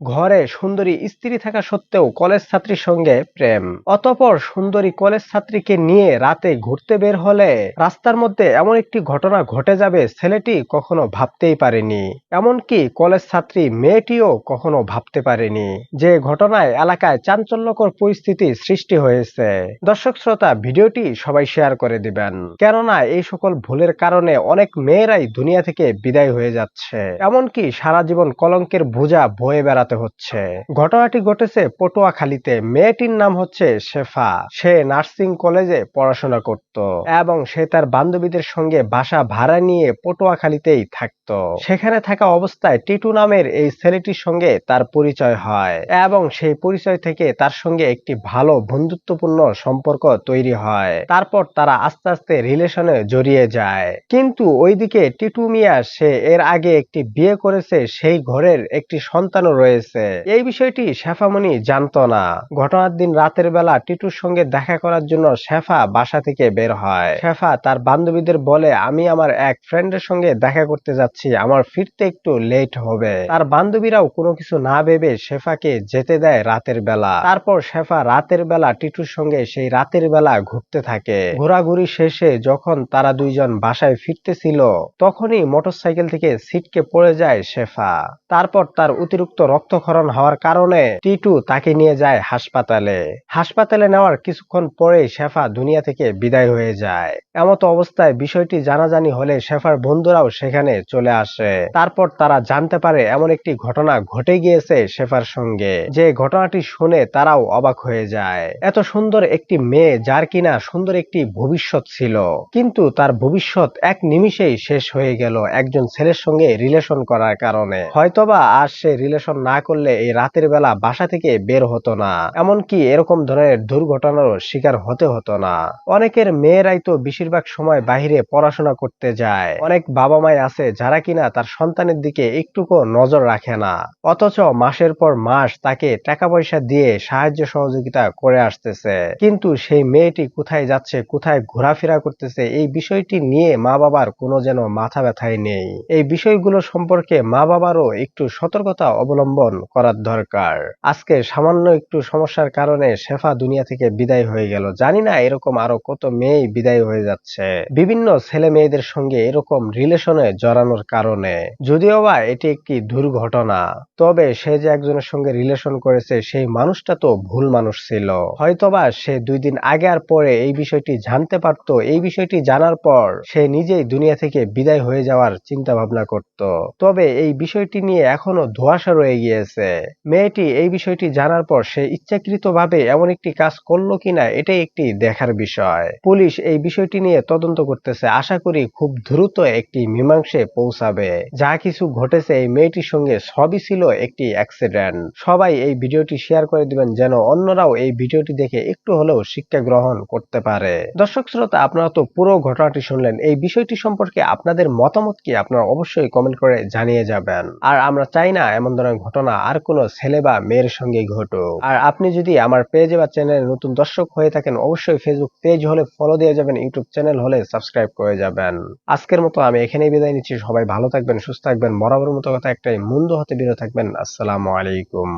ঘরে সুন্দরী স্ত্রী থাকা সত্ত্বেও কলেজ ছাত্রীর সঙ্গে প্রেম। অতপর সুন্দরী কলেজ ছাত্রীকে নিয়ে রাতে ঘুরতে বের হলে রাস্তার মধ্যে এমন একটি ঘটনা ঘটে যাবে ছেলেটি কখনো ভাবতেই পারেনি। এমনকি কলেজ ছাত্রী মেয়েটিও কখনো ভাবতে পারেনি। যে ঘটনায় এলাকায় চাঞ্চল্যকর পরিস্থিতি সৃষ্টি হয়েছে। দর্শক শ্রোতা, ভিডিওটি সবাই শেয়ার করে দিবেন। কেননা এই সকল ভুলের কারণে অনেক মেয়েরাই দুনিয়া থেকে বিদায় হয়ে যাচ্ছে। এমনকি সারা জীবন কলঙ্কের বোঝা বয়ে বেড়াতে হচ্ছে। ঘটনাটি ঘটেছে পটুয়াখালীতে। মেয়েটির নাম হচ্ছে শেফা। সে নার্সিং কলেজে পড়াশোনা করত এবং সে তার বান্ধবীদের সঙ্গে বাসা ভাড়া নিয়ে পটুয়াখালীতেই থাকতো। সেখানে থাকা অবস্থায় টিটু নামের এই ছেলেটির সঙ্গে তার পরিচয় হয় এবং সেই পরিচয় থেকে তার সঙ্গে একটি ভালো বন্ধুত্বপূর্ণ সম্পর্ক তৈরি হয়। তারপর তারা আস্তে আস্তে রিলেশনে জড়িয়ে যায়। কিন্তু ওইদিকে টিটু মিয়া, সে এর আগে একটি বিয়ে করেছে, সেই ঘরের একটি সন্তানও রয়েছে। এই বিষয়টি শেফামণি জানতো না। ঘটনার দিন রাতের বেলা টিটুর সঙ্গে দেখা করার জন্য শেফা বাসা থেকে বের হয়। শেফা তার বান্ধবীদের বলে, আমি আমার এক ফ্রেন্ডের সঙ্গে দেখা করতে যাচ্ছি, আমার ফিরতে একটু লেট হবে। তার বান্ধবীরাও কোনো কিছু না ভেবে শেফাকে যেতে দেয় রাতের বেলা। তারপর শেফা রাতের বেলা টিটুর সঙ্গে সেই রাতের বেলা ঘুরতে থাকে। ঘোরাঘুরি শেষে যখন তারা দুইজন বাসায় ফিরতেছিল, তখনই মোটরসাইকেল থেকে সিটকে পড়ে যায় শেফা। তারপর তার অতিরিক্ত রক্তক্ষরণ হওয়ার কারণে টিটু তাকে নিয়ে যায় হাসপাতালে। হাসপাতালে নেওয়ার কিছুক্ষণ পরেই শেফা দুনিয়া থেকে বিদায় হয়ে যায়। এমতো অবস্থায় বিষয়টি জানাজানি হলে শেফার বন্ধুরাও সেখানে চলে আসে। তারপর তারা জানতে পারে এমন একটি ঘটনা ঘটে গিয়েছে শেফার সঙ্গে। যে ঘটনাটি শুনে তারাও অবাক হয়ে যায়। এত সুন্দর একটি মেয়ে যার কিনা সুন্দর একটি ভবিষ্যৎ ছিল। কিন্তু তার ভবিষ্যৎ এক নিমিষেই শেষ হয়ে গেল একজন ছেলের সঙ্গে রিলেশন করার কারণে। হয়তোবা আর সে রিলেশন না করলে এই রাতের বেলা বাসা থেকে বের হতো না। এমনকি এরকম ধরনের দুর্ঘটনারও শিকার হতে হতো না। অনেকের মেয়েরাই তো বেশিরভাগ সময় বাহিরে পড়াশোনা করতে যায়। অনেক বাবা মাই আছে যারা কিনা তার সন্তানের দিকে একটুকু নজর রাখে না। অথচ মাসের পর মাস তাকে টাকা পয়সা দিয়ে সাহায্য সহযোগিতা করে আসতেছে। কিন্তু সেই মেয়েটি কোথায় যাচ্ছে, কোথায় ঘোরাফেরা করতেছে, এই বিষয়টি নিয়ে মা বাবার কোনো যেন মাথা ব্যথাই নেই। এই বিষয়গুলো সম্পর্কে মা বাবারও একটু সতর্কতা অবলম্বন করার দরকার। আজকে সামান্য একটু সমস্যার কারণে শেফা দুনিয়া থেকে বিদায় হয়ে গেল। জানি না এরকম আরও কত মেয়েই বিদায় হয়ে যাচ্ছে। বিভিন্ন ছেলে মেয়েদের সঙ্গে এরকম রিলেশনে জড়ানোর কারণে। যদিও বা এটি একটি দুর্ঘটনা, তবে সে যে একজনের সঙ্গে রিলেশন করেছে, সেই মানুষটা তো ভুল মানুষ ছিল। হয়তোবা সে দুই দিন আগে আর পরে এই বিষয়টি জানতে পারত। এই বিষয়টি জানার পর সে নিজেই দুনিয়া থেকে বিদায় হয়ে যাওয়ার চিন্তা ভাবনা করত। তবে এই বিষয়টি নিয়ে এখনও ধোয়াশা রয়ে গিয়েছে মেয়েটি এই বিষয়টি জানার পর সে ইচ্ছাকৃতভাবে এমন একটি কাজ করল কিনা এটাই একটি দেখার বিষয়। পুলিশ এই বিষয়টি নিয়ে তদন্ত করতেছে। আশা করি খুব দ্রুত একটি মীমাংসে পৌঁছাবে। যা কিছু ঘটেছে এই মেয়েটির সঙ্গে সবই ছিল একটি অ্যাক্সিডেন্ট। সবাই এই ভিডিওটি শেয়ার করে দিবেন যেন অন্যরাও এই ভিডিওটি দেখে একটু হলেও শিক্ষা গ্রহণ করতে পারে। দর্শক শ্রোতা, আপনারা তো পুরো ঘটনাটি শুনলেন। এই বিষয়টি সম্পর্কে আপনাদের মতামত কি আপনারা অবশ্যই কমেন্ট করে জানিয়ে যাবেন। আর আমরা চাই না এমন ধরনের ঘটনা আর কোনো ছেলে বা মেয়ের সঙ্গে ঘটুক। আর আপনি যদি আমার পেজ বা চ্যানেলে নতুন দর্শক হয়ে থাকেন, অবশ্যই ফেসবুক পেজ হলে ফলো দিয়ে যাবেন ইউটিউব চ্যানেল হলে সাবস্ক্রাইব করে যাবেন। আজকের মতো আমি এখানে বিদায় নিচ্ছি। সবাই ভালো থাকবেন, সুস্থ থাকবেন। বরাবর মতো কথা একটাই, মন্দ হতে বিরত থাকবেন। আসসালামু আলাইকুম।